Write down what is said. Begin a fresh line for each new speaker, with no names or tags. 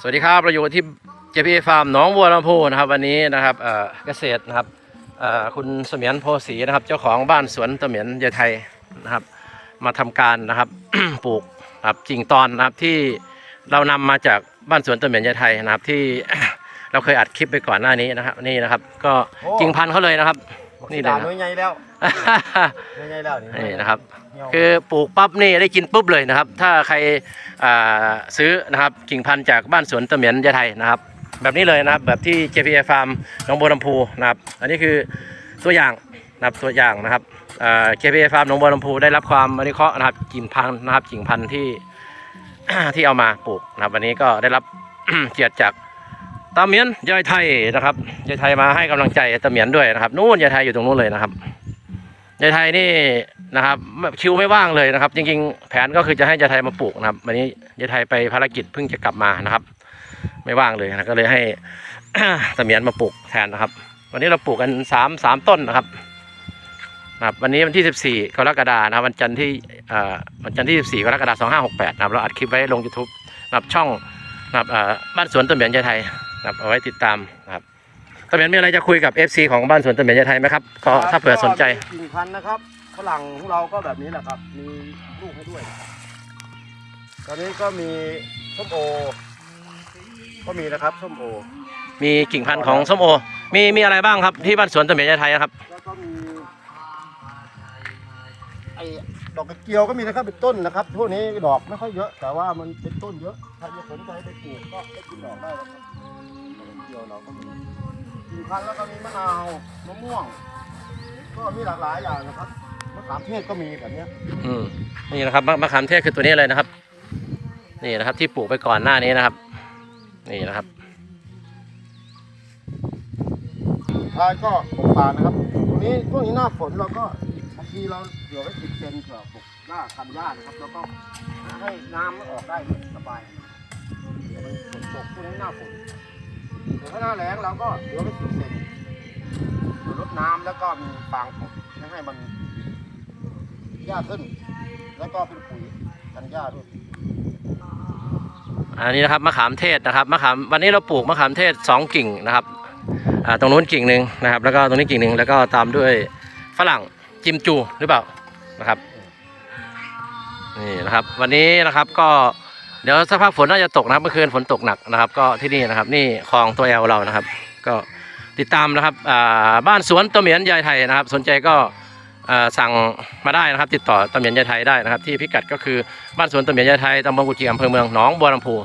สวัสดีครับเราอยู่ที่ JP Farm หนองบัวลำพูนะครับ วันนี้นะครับเอ่อเกษตรนะครับเอ่อคุณเสมียนโพสีนะครับ เจ้าของบ้านสวนเสมียนยายไทยนะครับ มาทำการนะครับปลูกนะครับจริงตอนนะครับที่เรานำมาจากบ้านสวนเสมียนยายไทยนะครับที่เราเคยอัดคลิปไปก่อนหน้านี้นะครับนี่นะครับ ก็
โอ้
จริงพันธุ์เขาเลยนะครับ นี่
นี่
เลย
ด่า
นะ
น้อยใหญ่แล้วน้อยใหญ่แล้ว
นี่นะครับ
เหี่ยว
คือปลูกปั๊บนี่ได้กินปุ๊บเลยนะครับ ถ้าใครอ่าซื้อนะครับกิ่งพันธุ์จากบ้านสวนเสมียนยายไทยนะครับ แบบนี้เลยนะครับแบบที่ JPA Farm หนองบัวลำพูนะครับ อันนี้คือตัวอย่างนะครับตัวอย่างนะครับอ่า JPA Farm หนองบัวลำพูได้รับความอนุเคราะห์นะครับ กิ่งพันธุ์นะครับกิ่งพันธุ์ที่ ที่เอามาปลูกนะครับ วันนี้ก็ได้รับ เกียรติจาก ตาเมียนยายไทยนะครับยายไทยมาให้กำลังใจตาเมียนด้วยนะครับนู่นยายไทยอยู่ตรงนู้นเลยนะครับยายไทยนี่นะครับคิวไม่ว่างเลยนะครับ จริงๆ แผนก็คือจะให้ยายไทยมาปลูกนะครับวันนี้ยายไทยไปภารกิจเพิ่งจะกลับมานะครับ ไม่ว่างเลยนะก็เลยให้ตะเมียนมาปลูกแทนนะครับ วันนี้เราปลูกกันสามสามต้นนะครับนะครับวันนี้วันที่ 14กรกฎาคมนะวันจันทร์ที่อ่อวันจันทร์ที่ 14กรกฎาคม2568นะครับเราอัดคลิปไว้ลง YouTube นะครับช่องนะครับบ้านสวนตะเมียนยายไทย นะครับเอาไว้ติดตามนะครับตะเมียนมีอะไรจะคุยกับ FC ของบ้านสวนตะเมียนยายไทยไหมครับก็ถ้าเผื่อสนใจ
ก็มีกิ่งพันธุ์นะครับฝรั่งของเราก็แบบนี้แหละครับ มีลูกให้ด้วย ตอนนี้ก็มีส้มโอ ก็มีนะครับส้มโอ
มีกิ่งพันธุ์ของส้มโอ มีมีอะไรบ้างครับที่บ้านสวนตะเมียนยายไทยนะครับ
แล้วก็มีไอ้ดอกกระเจียวก็มีนะครับเป็นต้นนะครับพวกนี้ดอกไม่ค่อยเยอะ แต่ว่ามันเป็นต้นเยอะใครจะสนใจไปปลูกก็ได้กินดอกได้แล้วครับดอกกระ เจียวเราก็มีกิ่งพันธุ์แล้วก็มีมะนาวมะม่วง ก็มีหลากหลายอย่างนะครับมะขามเทศก็มีแบบเนี้ย
อืมนี่นะครับมะมะขามเทศคือตัวนี้เลยนะครับ นี่นะครับที่ปลูกไปก่อนหน้านี้นะครับ นี่นะครับ
สุดท้ายก็ปลูกปลานะครับตรงนี้ช่วงนี้หน้าฝนเราก็บางทีเราเดี๋ยวไว้สิบเซนเผื่อปลูกหน้าคันหญ้านะครับแล้วก็ให้น้ำมันออกได้สบายเดี๋ยวมันฝนตกช่วงนี้หน้าฝน แต่ถ้าหน้าแล้งเราก็เดี๋ยวไว้สิบเซนเดี๋ยวลดน้ำแล้วก็มีฟางกบไม่ให้มันหญ้าขึ้น แล้วก็เป็นปุ๋ยกันหญ้าด้วย
อันนี้นะครับมะขามเทศนะครับมะขามวันนี้เราปลูกมะขามเทศสองกิ่งนะครับอ่าตรงนู้นกิ่งหนึ่งนะครับ แล้วก็ตรงนี้กิ่งหนึ่งแล้วก็ตามด้วยฝรั่งจิมจูหรือเปล่านะครับนี่นะครับ วันนี้นะครับก็ เดี๋ยวสักพักฝนน่าจะตกนะครับเมื่อคืนฝนตกหนักนะครับ ก็ที่นี่นะครับ นี่คลองตัวแอลเรานะครับ ก็ติดตามนะครับบ้านสวนตะเหมียนยายไทยนะครับ สนใจก็สั่งมาได้นะครับ ติดต่อตะเหมียนยายไทยได้นะครับ ที่พิกัดก็คือบ้านสวนตะเหมียนยายไทยตำบลกุจิอำเภอเมืองหนองบัวลำพู